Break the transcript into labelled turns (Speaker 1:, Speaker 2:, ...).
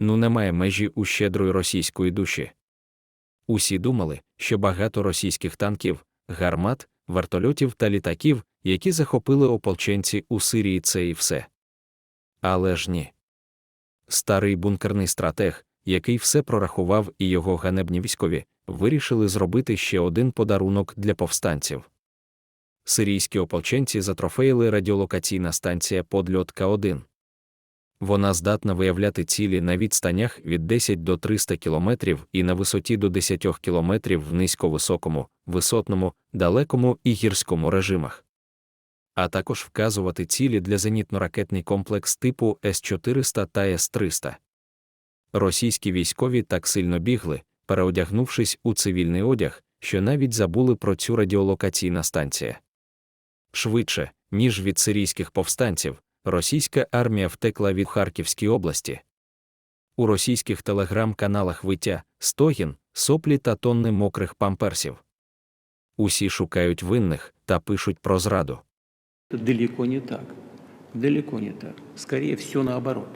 Speaker 1: Ну немає межі у щедрої російської душі. Усі думали, що багато російських танків, гармат, вертольотів та літаків, які захопили ополченці у Сирії, це і все. Але ж ні. Старий бункерний стратег, який все прорахував, і його ганебні військові, вирішили зробити ще один подарунок для повстанців. Сирійські ополченці затрофеїли радіолокаційна станція подльот К1. Вона здатна виявляти цілі на відстанях від 10 до 300 км і на висоті до 10 км в низьковисокому, висотному, далекому і гірському режимах. А також вказувати цілі для зенітно-ракетний комплекс типу С-400 та С-300. Російські військові так сильно бігли, переодягнувшись у цивільний одяг, що навіть забули про цю радіолокаційна станція. Швидше, ніж від сирійських повстанців, російська армія втекла від Харківської області. У російських телеграм-каналах виття, стогін, соплі та тонни мокрих памперсів. Усі шукають винних та пишуть про зраду.
Speaker 2: Далеко не так. Далеко не так. Скоріше все наоборот.